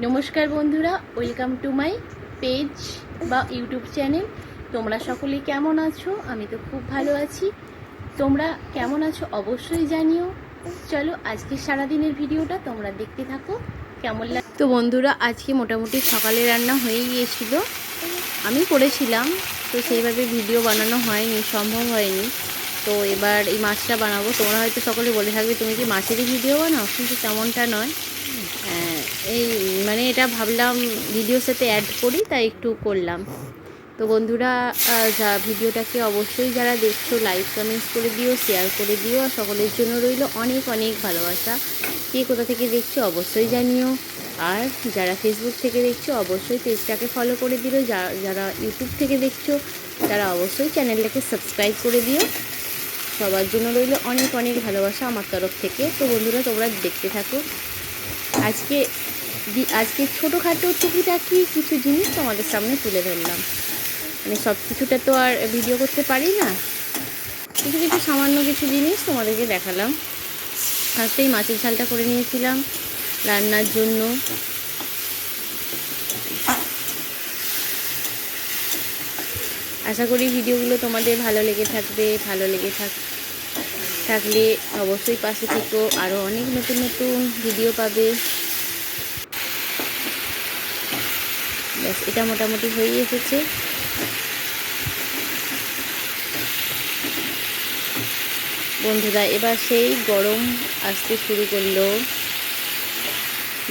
নমস্কার বন্ধুরা welcome to my page বা ইউটিউব চ্যানেল তোমরা সকলে কেমন আছো? আমি তো খুব ভালো আছি। তোমরা কেমন আছো অবশ্যই জানিও। চলো আজকে সারাদিনের ভিডিওটা তোমরা দেখতে থাকো, কেমন লাগ তো বন্ধুরা, আজকে মোটামুটি সকালে রান্না হয়ে গিয়েছিল। আমি করেছিলাম, তো সেইভাবে ভিডিও বানানো হয়নি, সম্ভব হয়নি। তো এবার এই মাছটা বানাবো। তোমরা হয়তো সকলে বলে থাকবে, তুমি কি মাছেরই ভিডিও বানাও? কিন্তু তেমনটা নয়। এই মানে এটা ভাবলাম ভিডিওর সাথে অ্যাড করি, তাই একটু করলাম। তো বন্ধুরা যা ভিডিওটাকে অবশ্যই যারা দেখছ লাইক কমেন্টস করে দিও শেয়ার করে দিও, আর সকলের জন্য রইল অনেক অনেক ভালোবাসা। কে কোথা থেকে দেখছ অবশ্যই জানিও। আর যারা ফেসবুক থেকে দেখছ, অবশ্যই পেজটাকে ফলো করে দিও। যারা ইউটিউব থেকে দেখছ, তারা অবশ্যই চ্যানেলটাকে সাবস্ক্রাইব করে দিও। সবার জন্য রইল অনেক অনেক ভালোবাসা আমার তরফ থেকে। তো বন্ধুরা, তোমরা দেখতে থাকো। আজকে আজকে ছোটোখাটো টুকিটাকি কিছু জিনিস তোমাদের সামনে তুলে ধরলাম। মানে সব কিছুটা তো আর ভিডিও করতে পারি না। কিছু কিছু সামান্য কিছু জিনিস তোমাদেরকে দেখালাম। ফার্স্টেই মাছের ঝালটা করে নিয়েছিলাম রান্নার জন্য। আশা করি ভিডিওগুলো তোমাদের ভালো লেগে থাকবে, ভালো লেগে থাক থাকলে অবশ্যই পাশে থেকো আরও অনেক নতুন নতুন ভিডিও পাবে। ব্যাস, এটা মোটামুটি হয়ে এসেছে। বন্ধুরা, এবার সেই গরম আসতে শুরু করল।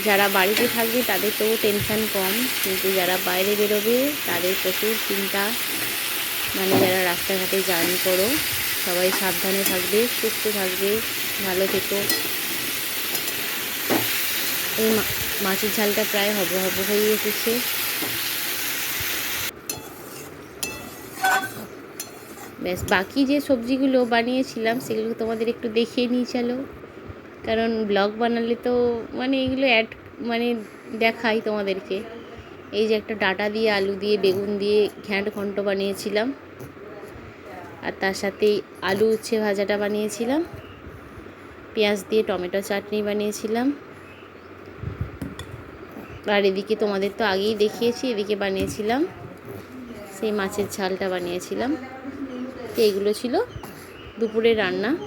যারা বাড়িতে থাকবে, তাদের তো টেনশন কম, কিন্তু যারা বাইরে বেরোবে, তাদের প্রচুর চিন্তা। মানে যারা রাস্তাঘাটে জার্নি করো সবাই সাবধানে থাকবে, সুস্থ থাকবে, ভালো থেকো। এই মাছের ঝালটা প্রায় হব হব হয়ে এসেছে। ব্যাস, বাকি যে সবজিগুলো বানিয়েছিলাম সেগুলো তোমাদের একটু দেখিয়ে নিয়ে চলো। কারণ ব্লগ বানালে তো মানে এগুলো অ্যাড মানে দেখাই তোমাদেরকে। এই যে একটা ডাটা দিয়ে, আলু দিয়ে, বেগুন দিয়ে ঘ্যাঁট ঘন্ট বানিয়েছিলাম। আর তার সাথে আলু উচ্ছে ভাজাটা বানিয়েছিলাম। পেঁয়াজ দিয়ে টমেটো চাটনি বানিয়েছিলাম। আর এদিকে তোমাদের তো আগেই দেখিয়েছি, এদিকে বানিয়েছিলাম। সেই মাছের ঝালটা বানিয়েছিলাম। তো এইগুলো ছিল দুপুরে রান্না।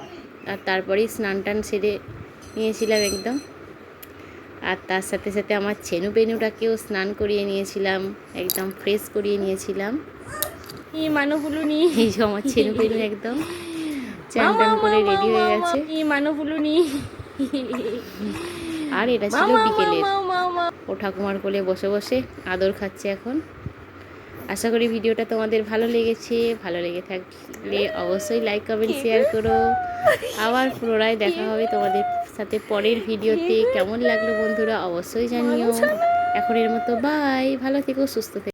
আর তারপরেই স্নান টান সেরে নিয়েছিলাম একদম। আর তার সাথে সাথে আমার ছেনু পেনুটাকেও স্নান করিয়ে নিয়েছিলাম, একদম ফ্রেশ করিয়ে নিয়েছিলাম। ই মানুগুলো নি এই যে আমার পেনু একদম। চান টান করে রেডি হয়ে গেছে। ই মানুগুলো নি আর এটা ছিল বিকেলের। ও ঠাকুমার কোলে বসে বসে আদর খাচ্ছে এখন। আশা করি ভিডিওটা তোমাদের ভালো লেগেছে। ভালো লেগে থাকলে অবশ্যই লাইক কমেন্ট শেয়ার করো। আবার পুনরায় দেখা হবে তোমাদের সাথে পরের ভিডিওতে। কেমন লাগল বন্ধুরা অবশ্যই জানিও। এখন এর মতো বাই ভালো থেকো সুস্থ থেকো।